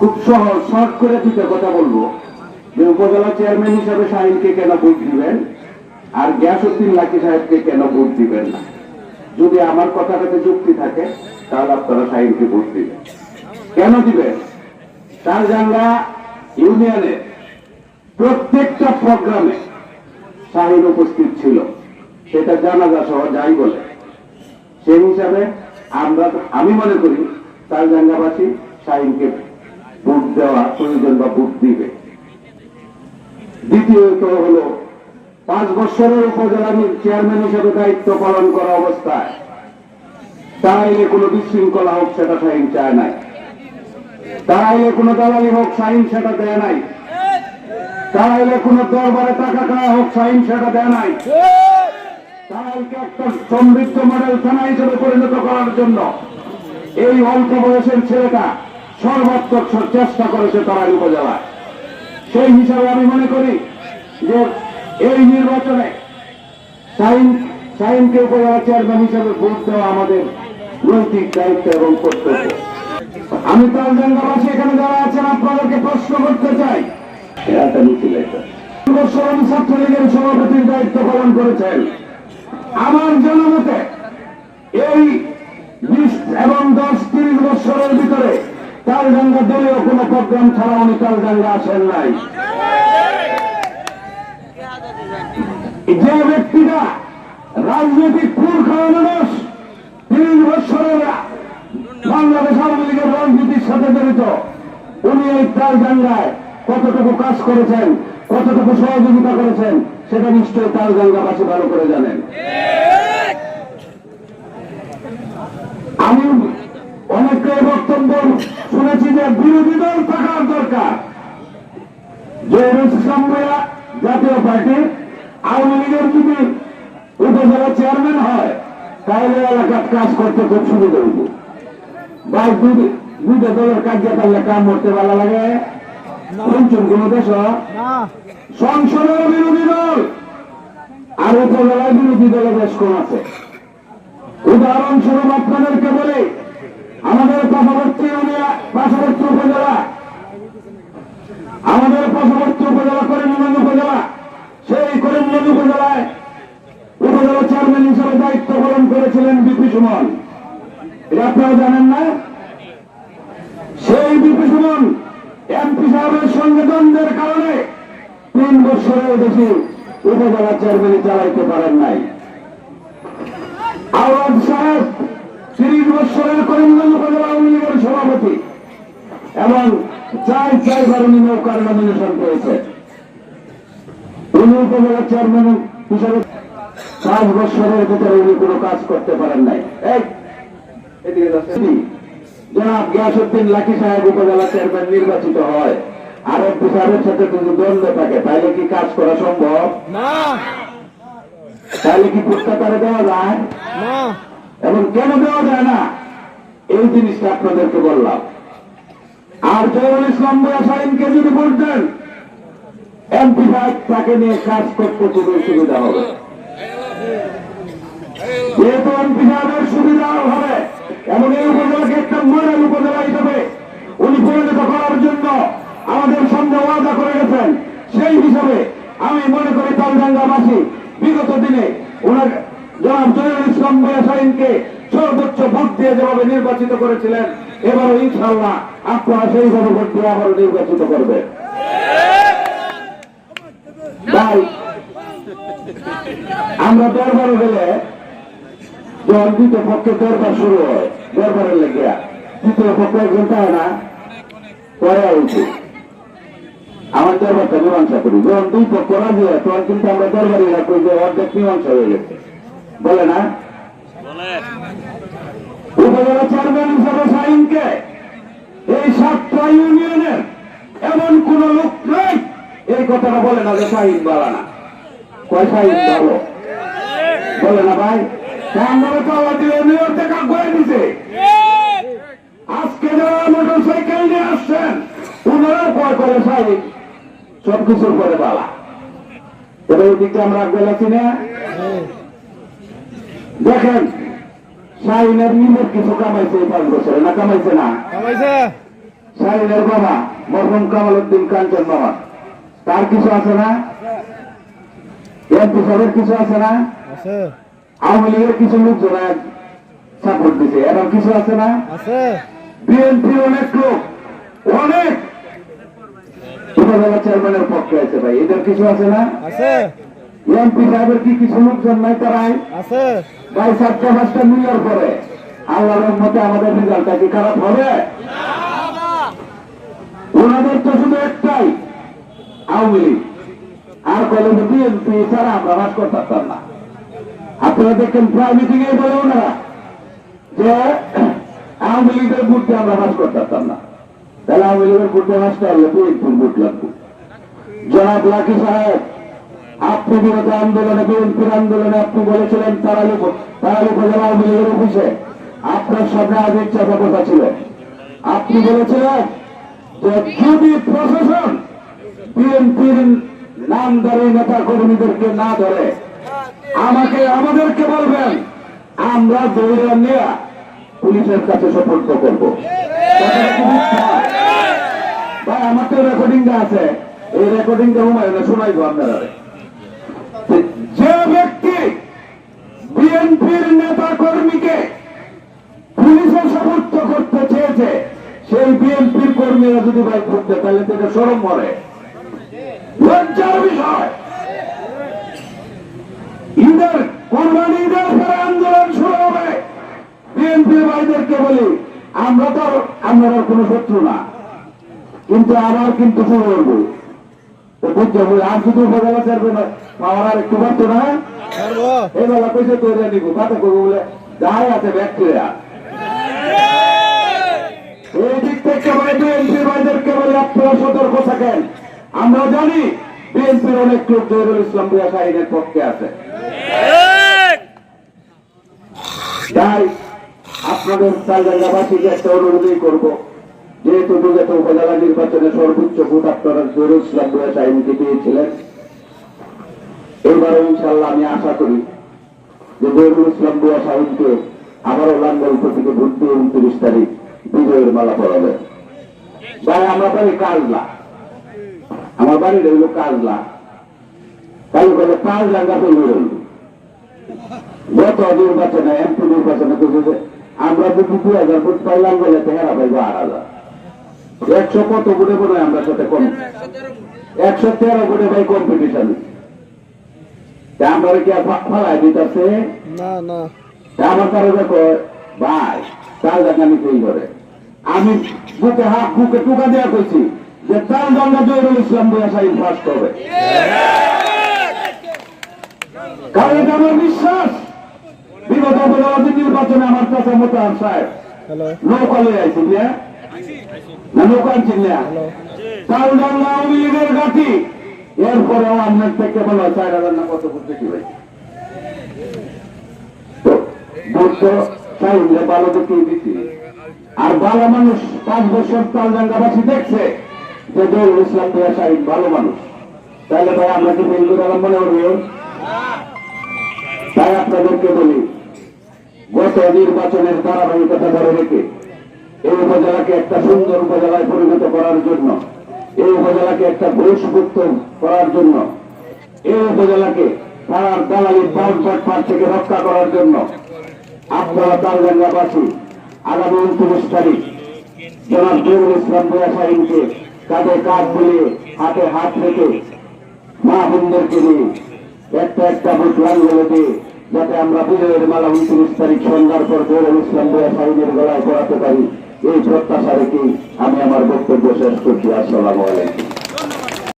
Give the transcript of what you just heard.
খুব সহজ শর্ট করে দুটো কথা বলব। যে উপজেলা চেয়ারম্যান হিসাবে শাহিনকে কেন ভোট দিবেন? আর গ্যাসউদ্দিন লাকি সাহেবকে কেন ভোট দিবেন না? যদি আমার কথাটাতে যুক্তি থাকে, তাহলে আপনারা শাহিনকে ভোট দিবেন। কেন দিবেন? তারজাঙ্গা ইউনিয়নে প্রত্যেকটা প্রোগ্রামে শাহিন উপস্থিত ছিল। সেটা জানাজা সহ যাই বলে। সেই হিসাবে আমরা, আমি মনে করি, তার জাঙ্গাবাসী শাহিনকে ভোট দেওয়া, প্রয়োজন বা ভোট দিবে। দ্বিতীয়ত হলো, পাঁচ বছরের উপজেলা চেয়ারম্যান হিসেবে দায়িত্ব পালন করা অবস্থায়। তারাইলে কোনো বিশৃঙ্খলা হোক, সেটা শাহিন চায় নাই। তারাইলে কোনো দালালি হোক, শাহিন সেটা দেয় নাই। তারাইলে কোনো দরবারে টাকা খাওয়া হোক সাইন সেটা দেয় নাই। তারাইকে একটা সমৃদ্ধ মডেল থানা হিসেবে পরিণত করার জন্য এই অল্প বয়সের ছেলেটা সর্বাত্মক চেষ্টা করেছে তারাই উপজেলায়। সেই হিসাবে আমি মনে করি যে এই নির্বাচনে সাইন, সাইনকে উপজেলা চেয়ারম্যান হিসাবে ভোট দেওয়া আমাদের নৈতিক দায়িত্ব এবং কর্তব্য। আমি তালজাঙ্গাবাসী এখানে যারা আছেন, আপনাদেরকে প্রশ্ন করতে চাই। ছাত্রলীগের সভাপতির দায়িত্ব পালন করেছেন। আমার জনমতে এই বিশ এবং দশ, তিরিশ বছরের ভিতরে তালডাঙ্গা দলীয় কোন প্রোগ্রাম ছাড়া উনি তালডাঙ্গা আসেন নাই। যে ব্যক্তিটা রাজনৈতিক খুর খাওয়া মানুষ তিরিশ বছরের বাংলাদেশ আওয়ামী লীগের রাজনীতির সাথে জড়িত, উনি এই তালডাঙ্গায় কতটুকু কাজ করেছেন, কতটুকু সহযোগিতা করেছেন, সেটা নিশ্চয়ই তালডাঙ্গাবাসী ভালো করে জানেন। আমি অনেকের বক্তব্য শুনেছি যে বিরোধী দল থাকার দরকার। যে ইসলাম জাতীয় পার্টি আওয়ামী লীগের যদি উপজেলা চেয়ারম্যান হয় তাহলে এলাকার কাজ করতে খুব সুবিধা হইব। বা দুইটা দলের কাজে তাহলে কাম করতে ভালো লাগে। পঞ্চম কোন দেশ? সংসদের বিরোধী দল। আর উপজেলায় বিরোধী দলের বেশ কম আছে? উদাহরণস্বরূপ আপনাদেরকে বলি আমাদের পার্শ্ববর্তী পার্শ্ববর্তী উপজেলা। আমাদের পার্শ্ববর্তী উপজেলা, করিমগঞ্জ উপজেলা। সেই করিমগঞ্জ উপজেলায় উপজেলা চেয়ারম্যান হিসেবে দায়িত্ব পালন করেছিলেন বিপি সুমন। এটা আপনারা জানেন না? সেই বিপি সুমন এমপি সাহেবের সঙ্গে দ্বন্দ্বের কারণে তিন বছরের বেশি উপজেলা চেয়ারম্যান চালাইতে পারেন নাই আওয়াজ সাহেব তিরিশ বছরের করিমগঞ্জ উপজেলা আওয়ামী লীগের সভাপতি এবং চার চারবার উনি নৌকার নমিনেশন পেয়েছে উনি উপজেলা চেয়ারম্যান হিসেবে পাঁচ বছরের ভিতরে উনি কোনো কাজ করতে পারেন নাই। জনাব গিয়াসুদ্দিন লাকি সাহেব উপজেলা চেয়ারম্যান নির্বাচিত হয়। আর এমপি সাহেবের সাথে যদি দ্বন্দ্ব থাকে তাহলে কি কাজ করা সম্ভব? না। তাহলে কি পুরস্কার দেওয়া যায়? না। এবং কেন দেওয়া যায় না? এই জিনিসটা আপনাদেরকে বললাম। আর জয়ুল ইসলাম সাইনকে যদি দেন এমপি সাহেব তাকে নিয়ে কাজ করতে খুবই সুবিধা হবে। যেহেতু এমপি সাহেবের সুবিধা হবে, এবং এই উপজেলাকে একটা মডেল উপজেলা হিসেবে উনি পরিণত করার জন্য আমাদের সঙ্গে ওয়াদা করে গেছেন। সেই হিসাবে আমি মনে করি তালডাঙ্গাবাসী বিগত দিনে ওনার জনাব জয়ুল ইসলাম সাইনকে সর্বোচ্চ ভোট দিয়ে যেভাবে নির্বাচিত করেছিলেন, এবারও ইনশাল্লাহ আপনারা সেইভাবে ভোট দিয়ে আবারও নির্বাচিত করবে। আমরা দরবারে গেলে দ্বিতীয় পক্ষে দরবার শুরু হয়, দরবারের লেগে তৃতীয় পক্ষ একজন পায় না, পরে উঠে। আমার দরবারটা মীমাংসা করি। যখন দুই পক্ষ রাজি হয়, তখন কিন্তু আমরা দরবারে রাখব যে অর্ধেক মীমাংসা হয়ে গেছে। বলে না? চেয়ারম্যান হিসাবে এই সাতটা ইউনিয়নের এমন কোন লোক এই কথাটা বলে না যে বলা না। কয় ভালো বলে? না ভাই? আমরা তো আমাদের ইউনিয়ন থেকে দিছে। আজকে যারা মোটর সাইকেল নিয়ে আসছেন কয় করে সাইন সব কিছুর করে বালা আমরা বেলাছি না? দেখেন সাইনের নিমের কিছু কামাইছে এই পাঁচ বছরে না কামাইছে না? শাহিনের বাবা মরহুম কামাল উদ্দিন কাঞ্চন বাবা তার কিছু আছে না? এমপি সাহেবের কিছু আছে না? আওয়ামী লীগের কিছু লোকজন সাপোর্ট দিছে। এরকম কিছু আছে না? আছে। বিএনপির অনেক লোক অনেক। উপজেলা চেয়ারম্যানের পক্ষে আছে ভাই। এদের কিছু আছে না? এমপি সাহেবের কি কিছু লোকজন নাই তারাই? আছে। ভাই চারটা পাঁচটা মিলিয়ন পরে আল্লাহর মতে আমাদের রেজাল্টটা কি খারাপ হবে? ওনাদের তো শুধু একটাই, আওয়ামী লীগ। আর কলেজ বিএনপি ছাড়া আমরা বাস করতে পারতাম না। আপনারা দেখেন প্রায় মিটিং এ বলে ওনারা যে আওয়ামী লীগের বুটে আমরা বাস করতে পারতাম না। তাহলে আওয়ামী লীগের বুটে বাসটা হলে বিএনপির বুট লাগবে। জনাব লাকি সাহেব আপনি বিরোধী আন্দোলনে বিএনপির আন্দোলনে আপনি বলেছিলেন তারালি তারালি উপজেলা আওয়ামী লীগের অফিসে। আপনার সামনে আজ ইচ্ছা কথা ছিল। আপনি বলেছিলেন যে যদি প্রশাসন বিএনপির নামদারি নেতা কর্মীদেরকে না ধরে, আমাকে, আমাদেরকে বলবেন, আমরা দৌড়ে নিয়ে পুলিশের কাছে সোপর্দ করব। ভাই, আমার তো রেকর্ডিংটা আছে। এই রেকর্ডিংটা হুমায়ুনে শোনাইবো আপনারা। যে ব্যক্তি বিএনপির নেতা কর্মীকে পুলিশে সমর্থ করতে চেয়েছে, সেই বিএনপির কর্মীরা যদি ভাই করতে, তাহলে থেকে সরম মরে লজ্জার বিষয়। ঈদের কোরবানি, ঈদের পরে আন্দোলন শুরু হবে। বিএনপি ভাইদেরকে বলি, আমরা তো আপনার কোনো শত্রু না। কিন্তু আবার কিন্তু শুরু করব। বুঝতে হবে আর শুধু উপজেলা চেয়ারম্যান পাওয়ার আর একটু পারতো না। এই বেলা পয়সা তৈরি নিব। কথা করব বলে যাই আছে ব্যাকটেরিয়া এই দিক থেকে বলে বিএনপি ভাইদেরকে বলে আপনারা সতর্ক থাকেন আমরা জানি বিএনপির অনেক লোক জহিরুল ইসলাম শাহিনের পক্ষে আছে। তাই আপনাদের একটা অনুরোধই করব। যেহেতু বিগত উপজেলা নির্বাচনে সর্বোচ্চ ভোট আপনারা জহিরুল ইসলাম শাহিনকে পেয়েছিলেন। এবারে ইনশাল্লাহ আমি আশা করি যে জহিরুল ইসলাম বিয়া শাহিনকে আবারও লাঙ্গল প্রতীকে ভোট দিয়ে উনত্রিশ তারিখ বিজয়ের মালা পড়াবে ভাই, আমরা বাড়ি কাজলা। আমার বাড়ির হইল কাজলা। তাই বলে পাঁচ লাঙ্গা তৈরি হইল গত নির্বাচনে, এমপি নির্বাচনে আমরা যদি দুই হাজার ভোট পাইলাম বলে তেহারা পাইবো আট হাজার। একশো কত ভোটে মনে হয় আমরা সাথে কম? একশো তেরো ভোটে ভাই কম্পিটিশন আমরা কি আর ফালাই দিতেছে? না না। আমার কারও দেখো ভাই তাল দেখানি কই করে আমি বুকে হাত বুকে টুকা দেওয়া কইছি যে তাল গঙ্গা জয়রুল ইসলাম বইয়া সাহিল ফার্স্ট হবে কারণ এটা আমার বিশ্বাস। বিগত নির্বাচনে আমার চাচা মোতাহার সাহেব হ্যালো। নৌকা লয়ে আইছি আওয়ামী লীগের গাঠি এরপরেও আপনার থেকে বলা চার হাজার না কত করতে কি ভাই চাইলে ভালো দেখে দিচ্ছি আর ভালো মানুষ পাঁচ বছর তালডাঙ্গাবাসী দেখছে যে দৌড় ইসলাম দিয়া সাহিদ ভালো মানুষ। তাহলে ভাই আমরা কি ফেল করে মনে করব তাই আপনাদেরকে বলি গত নির্বাচনের ধারাবাহিকতা ধরে রেখে এই উপজেলাকে একটা সুন্দর উপজেলায় পরিণত করার জন্য, এই উপজেলাকে একটা বহিষ্কৃত করার জন্য, এই উপজেলাকে তার দালালি পাট থেকে রক্ষা করার জন্য আপনারা তালডাঙ্গাবাসী আগামী উনত্রিশ তারিখ জনাব জহুরুল ইসলাম বয়া সাহিনকে কাঁধে কাঁধ মিলিয়ে হাতে হাত রেখে মা বোনদেরকে নিয়ে একটা একটা ভোট লাঙ্গলে দিয়ে যাতে আমরা বিজয়ের মালা উনত্রিশ তারিখ সন্ধ্যার পর জহুরুল ইসলাম বয়া সাহিনের গলায় পড়াতে পারি। এই প্রত্যাশা রেখেই আমি আমার বক্তব্য শেষ করছি? আসসালামু আলাইকুম।